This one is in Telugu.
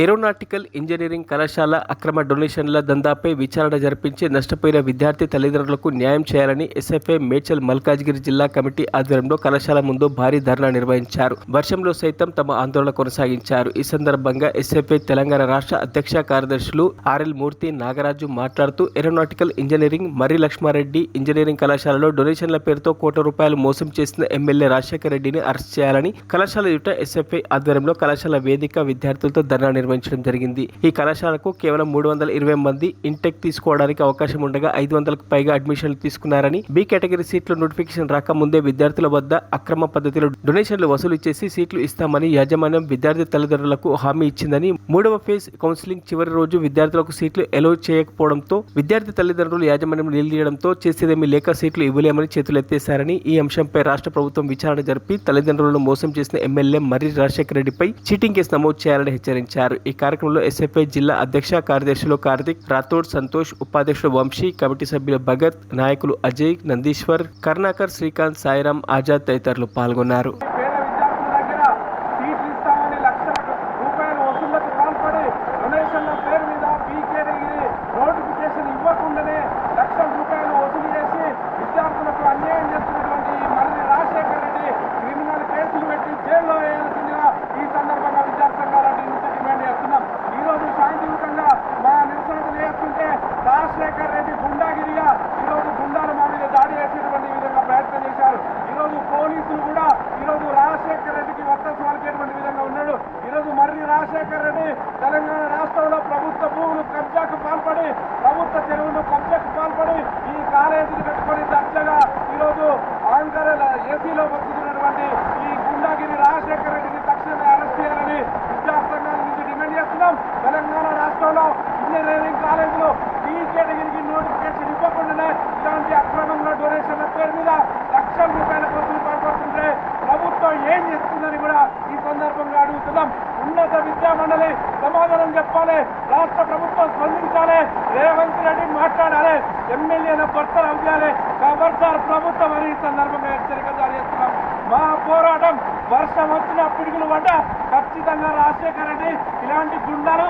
ఏరోనాటికల్ ఇంజనీరింగ్ కళాశాల అక్రమ డొనేషన్ల దందాపై విచారణ జరిపించి నష్టపోయిన విద్యార్థి తల్లిదండ్రులకు న్యాయం చేయాలని ఎస్ఎఫ్ఐ మేడ్చల్ మల్కాజ్గిరి జిల్లా కమిటీ ఆధ్వర్యంలో కళాశాల ముందు భారీ ధర్నా నిర్వహించారు. వర్షంలో సైతం తమ ఆందోళన కొనసాగించారు. ఈ సందర్భంగా ఎస్ఎఫ్ఐ తెలంగాణ రాష్ట్ర అధ్యక్ష కార్యదర్శులు ఆర్ఎల్ మూర్తి నాగరాజు మాట్లాడుతూ aeronautical engineering Marri Laxma Reddy engineering కళాశాలలో డొనేషన్ల పేరుతో కోట్ల రూపాయలు మోసం చేసిన ఎమ్మెల్యే రాజశేఖర రెడ్డిని అరెస్ట్ చేయాలని కళాశాల యుట ఎస్ఎఫ్ఐ ఆధ్వర్యంలో కళాశాల వేదిక విద్యార్థులతో ధర్నా నిర్వహించడం జరిగింది. ఈ కళాశాలకు కేవలం మూడు వందల ఇరవై మంది ఇంటెక్ తీసుకోవడానికి అవకాశం ఉండగా ఐదు వందలకు పైగా అడ్మిషన్లు తీసుకున్నారని బి కేటగిరీ సీట్లు నోటిఫికేషన్ రాకముందే విద్యార్థుల వద్ద అక్రమ పద్ధతిలో డొనేషన్లు వసూలు చేసి సీట్లు ఇస్తామని యాజమాన్యం విద్యార్థి తల్లిదండ్రులకు హామీ ఇచ్చిందని మూడవ ఫేజ్ కౌన్సిలింగ్ చివరి రోజు విద్యార్థులకు సీట్లు ఎలో చేయకపోవడంతో విద్యార్థి తల్లిదండ్రులు యాజమాన్యం నిలదీయడంతో చేసేదేమీ లేక సీట్లు ఇవ్వలేమని చేతులెత్తేశారని ఈ అంశంపై రాష్ట్ర ప్రభుత్వం విచారణ జరిపి తల్లిదండ్రులను మోసం చేసిన ఎమ్మెల్యే మర్రి రాజశేఖర రెడ్డిపై చీటింగ్ కేసు నమోదు చేయాలని హెచ్చరించారు. ఈ కార్యక్రమంలో ఎస్ఎఫ్ఐ జిల్లా అధ్యక్ష కార్యదర్శులు కార్తిక్ రాథోడ్ సంతోష్ ఉపాధ్యక్షుడు వంశీ కమిటీ సభ్యులు భగత్ నాయకులు అజయ్ నందీశ్వర్ కర్ణాకర్ శ్రీకాంత్ సాయిరాం ఆజాద్ తదితరులు పాల్గొన్నారు పేద విద్యార్థుల దగ్గర సీట్లు ఇస్తామని లక్షల రూపాయల వసూళ్ళకు పాల్పడి డొనేషన్ల పేరు మీద పీకేటగిరి నోటిఫికేషన్ ఇవ్వకుండానే లక్షల రూపాయలు వసూలు చేసి విద్యార్థులకు అన్యాయం చేస్తున్నటువంటి ఈ మరిది రాజశేఖర రెడ్డి క్రిమినల్ కేసులు పెట్టి జైల్లో వేయాల్సిందిగా ఈ సందర్భంగా విద్యార్థి సంఘాల నుంచి డిమాండ్ చేస్తున్నాం ఈ రోజు శాంతియుతంగా మా నిరసన తెలియజేస్తుంటే రాజశేఖర్ రెడ్డి గుండాగిరిగా ఈ రోజు గుండాలు మా మీద దాడి చేసేటువంటి విధంగా ప్రయత్నం చేశారు. ఈరోజు పోలీసులు కూడా ఈరోజు రాజశేఖర్ రెడ్డికి వత్తసు పలికేటువంటి విధంగా ఉన్నాడు. ఈ రోజు మర్రి రాజశేఖర్ రెడ్డి తెలంగాణ రాష్ట్రంలో ప్రభుత్వ భూములు కబ్జాకు పాల్పడి ప్రభుత్వ చెరువులు కబ్జాకు పాల్పడి ఈ కాలేజీని పెట్టుకొని దర్జగా ఈరోజు రోజు ఆంకర్ ఏసీలో బతుకుతున్నటువంటి ఈ గుండాగిరి రాజశేఖర్ రెడ్డిని తక్షణమే అరెస్ట్ చేయాలని విద్యా సంఘాల నుంచి డిమాండ్ చేస్తున్నాం. తెలంగాణ రాష్ట్రంలో ఇంజనీరింగ్ కాలేజీలో ఈ కేటగిరికి నోటిఫికేషన్ ఇవ్వకుండానే ఇలాంటి అక్రమంగా డొనేషన్ల పేరు మీద లక్షల రూపాయల ఖర్చులు పడిపోతుంటే ప్రభుత్వం ఏం చేస్తుందని కూడా ఈ కోసం ఉన్నత విద్యా మండలి సమాధానం చెప్పాలి. రాష్ట్ర ప్రభుత్వం స్పందించాలి. రేవంత్ రెడ్డి మాట్లాడాలి. ఎమ్మెల్యేల భర్తలు అవ్వాలి ఖబర్దార్ ప్రభుత్వం అని ఈ సందర్భంగా హెచ్చరిక జారీ చేస్తున్నాం. మా పోరాటం వర్షం వచ్చిన పిడుగులు పడ్డ ఖచ్చితంగా రాజశేఖర రెడ్డి ఇలాంటి గుండాలు